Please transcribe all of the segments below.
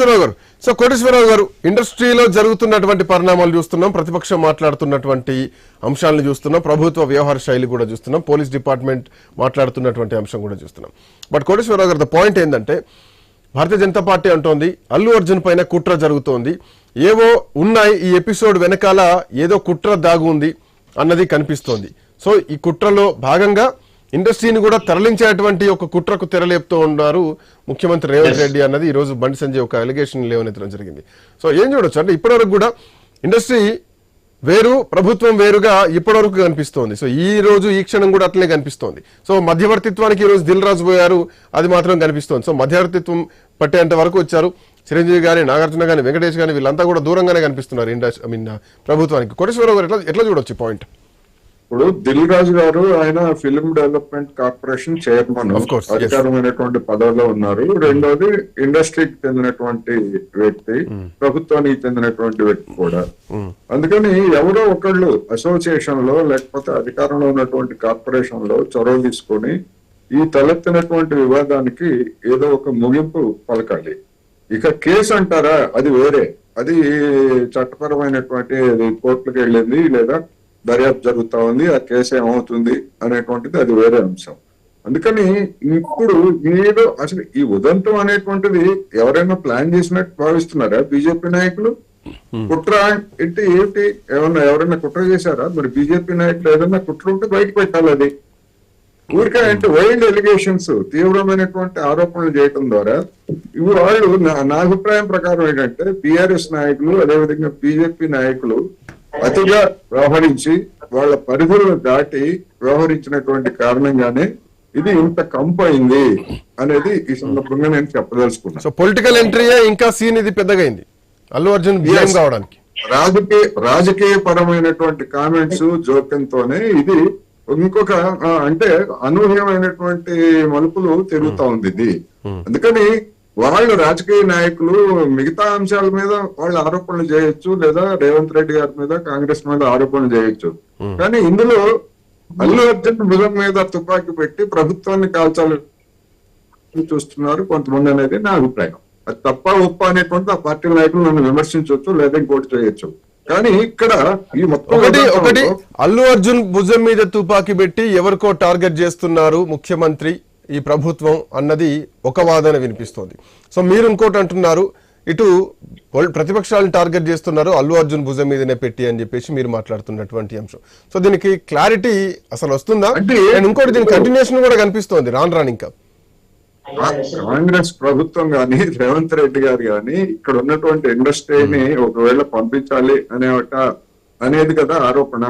కోటేశ్వరరావు గారు. సో కోటేశ్వరరావు గారు ఇండస్ట్రీలో జరుగుతున్నటువంటి పరిణామాలు చూస్తున్నాం ప్రతిపక్షం మాట్లాడుతున్నటువంటి అంశాలను చూస్తున్నాం ప్రభుత్వ వ్యవహార శైలి కూడా చూస్తున్నాం పోలీస్ డిపార్ట్మెంట్ మాట్లాడుతున్నటువంటి అంశం కూడా చూస్తున్నాం. బట్ కోటేశ్వరరావు గారు ద పాయింట్ ఏంటంటే భారతీయ జనతా పార్టీ అంటోంది అల్లు అర్జున్ పైన కుట్ర జరుగుతోంది ఏవో ఉన్నాయి ఈ ఎపిసోడ్ వెనకాల ఏదో కుట్ర దాగు ఉంది అన్నది కనిపిస్తోంది. సో ఈ కుట్రలో భాగంగా ఇండస్ట్రీని కూడా తరలించేటువంటి ఒక కుట్రకు తెరలేపుతూ ఉన్నారు ముఖ్యమంత్రి రేవంత్ రెడ్డి అన్నది. ఈ రోజు బండి సంజయ్ ఒక అలిగేషన్ లేవనెత్తడం జరిగింది. సో ఏం చూడొచ్చు అంటే ఇప్పటివరకు కూడా ఇండస్ట్రీ వేరు ప్రభుత్వం వేరుగా ఇప్పటివరకు కనిపిస్తోంది. సో ఈ రోజు ఈ క్షణం కూడా అట్లనే కనిపిస్తోంది. సో మధ్యవర్తిత్వానికి ఈ రోజు దిల్ రాజు పోయారు అది మాత్రం కనిపిస్తోంది. సో మధ్యవర్తిత్వం పట్టేంత వరకు వచ్చారు. చిరంజీవి గాని నాగార్జున గాని వెంకటేష్ గాని వీళ్ళంతా కూడా దూరంగానే కనిపిస్తున్నారు ఇండస్ట్రీ ఐ మీన్ ప్రభుత్వానికి. కోటేశ్వరరావు గారు ఎట్లా ఎట్లా చూడొచ్చు పాయింట్ ఇప్పుడు దిల్ రాజు గారు ఆయన ఫిల్మ్ డెవలప్మెంట్ కార్పొరేషన్ చైర్మన్. అధికారమైనటువంటి పదవిలో ఉన్నారు. రెండోది ఇండస్ట్రీకి చెందినటువంటి వ్యక్తి ప్రభుత్వానికి చెందినటువంటి వ్యక్తి కూడా. అందుకని ఎవరో ఒకళ్ళు అసోసియేషన్లో లేకపోతే అధికారంలో ఉన్నటువంటి కార్పొరేషన్లో చొరవ తీసుకొని ఈ తలెత్తినటువంటి వివాదానికి ఏదో ఒక ముగింపు పలకాలి. ఇక కేసు అంటారా? అది వేరే. అది చట్టపరమైనటువంటి కోర్టులకు వెళ్ళింది లేదా దర్యాప్తు జరుగుతా ఉంది ఆ కేసు ఏమవుతుంది అనేటువంటిది అది వేరే అంశం. అందుకని ఇప్పుడు ఏదో అసలు ఈ ఉదంతం అనేటువంటిది ఎవరైనా ప్లాన్ చేసినట్టు భావిస్తున్నారా బీజేపీ నాయకులు? కుట్ర ఏంటి ఏమన్నా ఎవరైనా కుట్ర చేశారా? మరి బీజేపీ నాయకులు ఏదైనా కుట్ర ఉంటే బయట పెట్టాలి అది. ఊరికే అంటే వైల్డ్ ఎలిగేషన్స్ తీవ్రమైనటువంటి ఆరోపణలు చేయటం ద్వారా ఇవి వాళ్ళు నా- నా అభిప్రాయం ప్రకారం ఏంటంటే బిఆర్ఎస్ నాయకులు అదేవిధంగా బీజేపీ నాయకులు అతిగా వ్యవహరించి వాళ్ళ పరిధులను దాటి వ్యవహరించినటువంటి కారణంగానే ఇది ఇంత కంపు అయింది అనేది ఈ సందర్భంగా నేను చెప్పదలుచుకున్నాను సో పొలిటికల్ ఎంట్రీయే ఇంకా సీన్ ఇది పెద్దగా అయింది అల్లు అర్జున్ బిఎం కావడానికి. రాజకీయ రాజకీయ పరమైనటువంటి కామెంట్స్ జోక్యంతోనే ఇది ఇంకొక అంటే అనూహ్యమైనటువంటి మలుపులు తిరుగుతా ఉంది ఇది. అందుకని వాళ్ళు రాజకీయ నాయకులు మిగతా అంశాల మీద వాళ్ళు ఆరోపణలు చేయొచ్చు లేదా రేవంత్ రెడ్డి గారి మీద కాంగ్రెస్ మీద ఆరోపణలు చేయొచ్చు. కానీ ఇందులో అల్లు అర్జున్ భుజం మీద తుపాకీ పెట్టి ప్రభుత్వాన్ని కాల్చాలని చూస్తున్నారు కొంతమంది అనేది నా అభిప్రాయం. అది తప్ప ఒప్ప అనేటువంటి ఆ పార్టీ నాయకులు నన్ను విమర్శించవచ్చు లేదా ఇంకోటి చేయొచ్చు. కానీ ఇక్కడ ఈ మొత్తం ఒకటి ఒకటి అల్లు అర్జున్ భుజం మీద తుపాకీ పెట్టి ఎవరికో టార్గెట్ చేస్తున్నారు ముఖ్యమంత్రి ఈ ప్రభుత్వం అన్నది ఒక వాదన వినిపిస్తోంది. సో మీరు ఇంకోటి అంటున్నారు ఇటు ప్రతిపక్షాలను టార్గెట్ చేస్తున్నారు అల్లు అర్జున్ భుజం మీదనే పెట్టి అని చెప్పేసి మీరు మాట్లాడుతున్నటువంటి అంశం. సో దీనికి క్లారిటీ అసలు వస్తుందా? అంటే- అండ్ ఇంకోటి దీని కంటిన్యూషన్ కూడా కనిపిస్తోంది. రాను రాను ఇంకా. కాంగ్రెస్ ప్రభుత్వం గాని రేవంత్ రెడ్డి గారు గాని ఇక్కడ ఉన్నటువంటి ఇండస్ట్రీని ఒకవేళ పంపించాలి అనే ఒక అనేది కదా ఆరోపణ.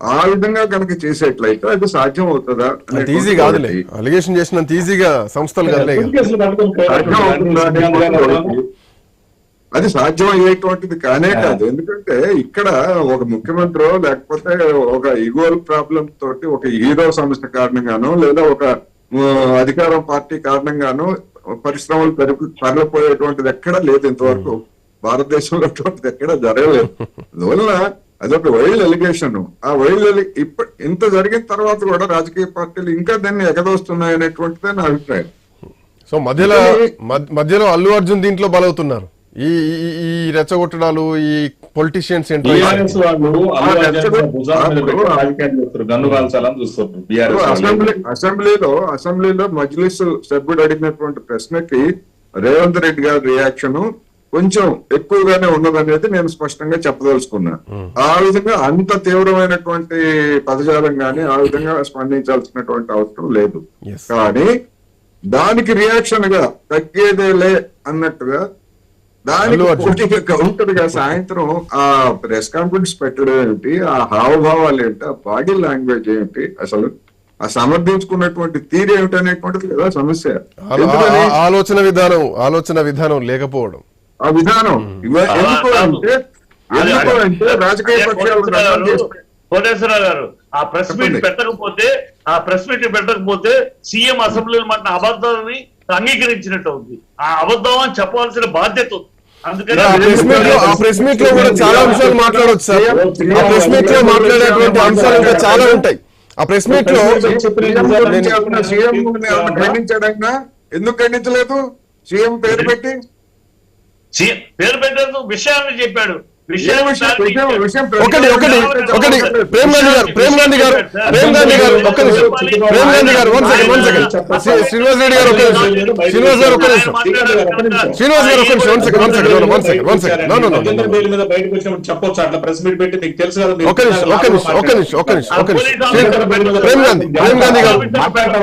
ఆ విధంగా కనుక చేసేట్లయితే అది సాధ్యం అవుతుందా ఈజీ కాదులే. అలిగేషన్ చేసినంత ఈజీగా సంస్థలు అది సాధ్యం అయ్యేటువంటిది కానే కాదు. ఎందుకంటే ఇక్కడ ఒక ముఖ్యమంత్రి లేకపోతే ఒక ఈగోల్ ప్రాబ్లం తోటి ఒక హీరో సంస్థ కారణంగానో లేదా ఒక అధికారం పార్టీ కారణంగానో పరిశ్రమలు పెరుగు తరలిపోయేటువంటిది ఎక్కడా లేదు ఇంతవరకు. భారతదేశంలో అటువంటిది ఎక్కడా జరగలేదు. అందువల్ల అదొక వైల్డ్ ఎలిగేషన్. ఆ వైల్డ్ ఇప్పుడు ఇంత జరిగిన తర్వాత కూడా రాజకీయ పార్టీలు ఇంకా దాన్ని ఎగదోస్తున్నాయి అనేటువంటిదే నా అభిప్రాయం. సో మధ్యలో మధ్య- మధ్యలో అల్లు అర్జున్ దీంట్లో బలవుతున్నారు. ఈ ఈ- ఈ రెచ్చగొట్టడాలు ఈ పొలిటీషియన్స్ అసెంబ్లీలో అసెంబ్లీలో మజ్లిస్ సభ్యుడు అడిగినటువంటి ప్రశ్నకి రేవంత్ రెడ్డి గారి రియాక్షన్ కొంచెం ఎక్కువగానే ఉన్నదనేది నేను స్పష్టంగా చెప్పదలుచుకున్నా. ఆ విధంగా అంత తీవ్రమైనటువంటి పదజాలం గాని ఆ విధంగా స్పందించాల్సినటువంటి అవసరం లేదు. కానీ దానికి రియాక్షన్గా తగ్గేదేలే అన్నట్టుగా దానికి కౌంటర్గా సాయంత్రం ఆ ప్రెస్ కాన్ఫరెన్స్ పెట్టడం ఏంటి ఆ హావభావాలు ఏంటి? ఆ బాడీ లాంగ్వేజ్ ఏంటి అసలు ఆ సమర్థించుకున్నటువంటి తీరు ఏమిటి అనేటువంటిది కదా సమస్య. ఆలోచన విధానం ఆలోచన విధానం లేకపోవడం. ఆ విధానం. ఎందుకు. అంటే ఎందుకు. అంటే రాజకీయ పక్షాలు కోటేశ్వరరావు గారు, ఆ ప్రెస్ మీట్. పెట్టకపోతే ఆ ప్రెస్ మీట్ పెట్టకపోతే సీఎం అసెంబ్లీలో మాట అబద్ధాన్ని అంగీకరించినట్టు ఉంది ఆ అబద్ధం అని చెప్పవలసిన బాధ్యత ఉంది. అందుకని ఆ ప్రెస్ మీట్లో కూడా చాలా అంశాలు మాట్లాడొచ్చు సార్. ఆ ప్రెస్ మీట్లో మాట్లాడేటువంటి అంశాలు ఇంకా చాలా ఉంటాయి. ఆ ప్రెస్ మీట్లో ఎందుకు ఖండించలేదు? సీఎం పేరు పెట్టి పేరు పెట్టేందుకు విషయాన్ని చెప్పాడు. ఒకటి ఒకటి ఒకటి ప్రేమ్ గాంధీ గారు ప్రేమ్ గాంధీ గారు ప్రేమ్ గాంధీ గారు ఒక్క నిమిషం. ప్రేమ్ గాంధీ గారు one second one second Srinivas Reddy గారు ఒక్క నిమిషం. శ్రీనివాస్ గారు ఒక్క నిమిషం. శ్రీనివాస్ గారు ఒక్క నిమిషం. One second one second one second one second no no no Rajendra bail మీద బయటకు వచ్చినప్పుడు చెప్పొచ్చు? అట్లా ప్రెస్ మీట్ పెట్టి మీకు తెలుసు కదా ఒక్క నిమిషం ఒక్క నిమిషం ఒక్క నిమిషం ఒక్క నిమిషం ఒక్క నిమిషం. ప్రేమ్ గాంధీ ప్రేమ్ గాంధీ గారు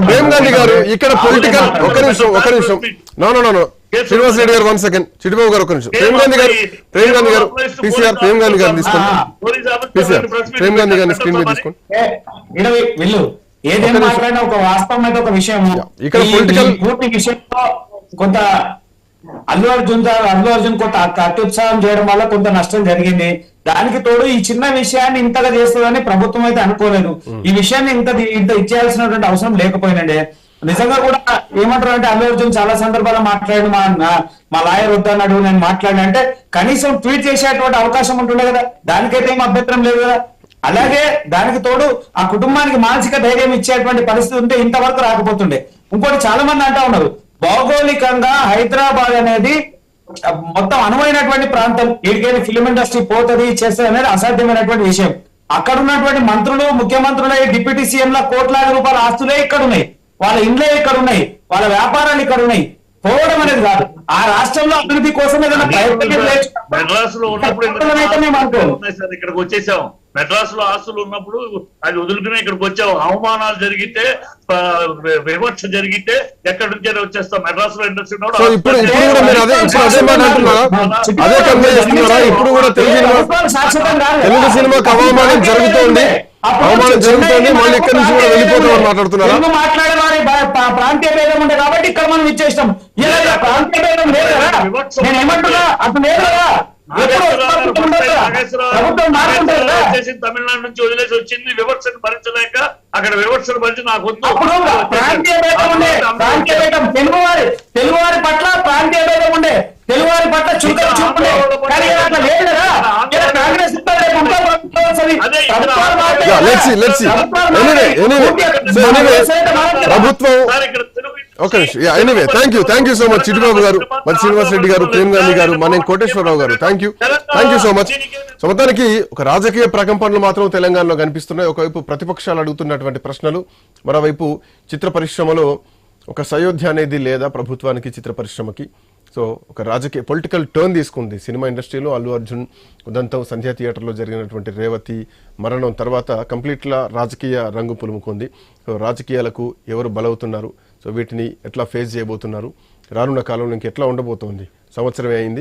ప్రేమ్ గాంధీ గారు ఇక్కడ పొలిటికల్ ఒక్క నిమిషం ఒక్క నిమిషం. No no no Srinivas Reddy గారు వన్ సెకండ్ చిటిబాబు గారు ఒక్క నిమిషం. ప్రేమ్ గాంధీ గారు ప్రేమ్ గాంధీ గారు పీసీఆర్ ప్రేమ్ గాంధీ గారు తీసుకోండి పీసీఆర్ ప్రేమ్ గాంధీ గారిని స్క్రీన్ మీద తీసుకోండి. ఒక వాస్తవం అయితే ఒక విషయం ఇక్కడ ఈ పూర్తి విషయంలో కొంత అల్లు అర్జున్ అల్లు అర్జున్ కొంత అత్య- అత్యుత్సాహం చేయడం వల్ల కొంత నష్టం జరిగింది. దానికి తోడు ఈ చిన్న విషయాన్ని ఇంతగా చేస్తుందని ప్రభుత్వం అయితే అనుకోలేదు. ఈ విషయాన్ని ఇంత ఇంత ఇచ్చేయాల్సినటువంటి అవసరం లేకపోయినండి నిజంగా కూడా ఏమంటారు అంటే అల్లు అర్జున్ చాలా సందర్భాల్లో మాట్లాడి మా మా లాయర్ వద్దన్నాడు నేను మాట్లాడిన అంటే కనీసం ట్వీట్ చేసేటువంటి అవకాశం ఉంటుండే కదా. దానికైతే ఏం అభ్యంతరం లేదు కదా. అలాగే దానికి తోడు ఆ కుటుంబానికి మానసిక ధైర్యం ఇచ్చేటువంటి పరిస్థితి ఉంటే ఇంతవరకు రాకపోతుండే. ఇంకోటి చాలా మంది అంటా ఉన్నారు భౌగోళికంగా హైదరాబాద్ అనేది మొత్తం అనువైనటువంటి ప్రాంతం. వీడికైనా ఫిలిం ఇండస్ట్రీ పోతుంది చేస్తుంది అనేది అసాధ్యమైనటువంటి విషయం. అక్కడ ఉన్నటువంటి మంత్రులు ముఖ్యమంత్రులై డిప్యూటీ సీఎంల ల కోట్లాది రూపాయల ఆస్తులే ఇక్కడ ఉన్నాయి వాళ్ళ ఇండ్లే ఇక్కడ ఉన్నాయి వాళ్ళ వ్యాపారాలు ఇక్కడ ఉన్నాయి. పోవడం అనేది కాదు. ఆ రాష్ట్రంలో అభివృద్ధి కోసం ఏదైనా. మెడ్రాస్లో ఉన్నప్పుడు ఇక్కడికి వచ్చేసాం. మెడ్రాస్లో ఆస్తులు ఉన్నప్పుడు అది వదులుకునే ఇక్కడికి వచ్చాం. అవమానాలు జరిగితే వివక్ష జరిగితే ఎక్కడి నుంచి వచ్చేస్తాం. మెడ్రాస్లో ఇండస్ట్రీ సో ఇప్పుడు కూడా తెలుగు సినిమా. తెలుగు సినిమాకి అవమానం జరుగుతోంది. మళ్ళీ ఇక్కడి నుంచి కూడా వెళ్ళిపోతామని మాట్లాడుతున్నారా? తెలుగు మాట్లాడే వారి భా- ప్రా- ప్రాంతీయ భేదం ఉండే కాబట్టి ఇక్కడ మనం ఇచ్చేస్తాం ఇలా ప్రాంతీయ భేదం లేదు కదా. నేను ఏమంటున్నా? అసలు లేదు కదా. తమిళనాడు నుంచి వదిలేసి వచ్చింది. వివక్షను భరించలేక అక్కడ వివక్షను భరించి నాకు అప్పుడు ప్రాంతీయ భేదం ఉండే. తెలుగువారి తెలుగువారి పట్ల ప్రాంతీయ భేదం ఉండే. తెలుగువారి పట్ల చురుకలు చూపుండే కానీ లేదు కదా. కాంగ్రెస్ ప్రభుత్వం anyway thank you thank you so much Chitibabu గారు మరి శ్రీనివాస్ రెడ్డి గారు ప్రేమ్ గాంధీ గారు మన కోటేశ్వరరావు గారు. Thank you thank you so much so మొత్తానికి ఒక రాజకీయ ప్రకంపనలు మాత్రం తెలంగాణలో కనిపిస్తున్నాయి. ఒకవైపు ప్రతిపక్షాలు అడుగుతున్నటువంటి ప్రశ్నలు మరోవైపు చిత్ర పరిశ్రమలో ఒక సయోధ్య అనేది లేదా ప్రభుత్వానికి చిత్ర పరిశ్రమకి. సో ఒక రాజకీయ పొలిటికల్ టర్న్ తీసుకుంది సినిమా ఇండస్ట్రీలో. అల్లు అర్జున్ ఉదంతం సంధ్యా థియేటర్లో జరిగినటువంటి రేవతి మరణం తర్వాత కంప్లీట్గా రాజకీయ రంగు పులుముకుంది. సో రాజకీయాలకు ఎవరు బలవుతున్నారు? సో వీటిని ఎట్లా ఫేస్ చేయబోతున్నారు? రానున్న కాలంలో ఇంకెట్లా ఉండబోతోంది? సంవత్సరమే అయింది.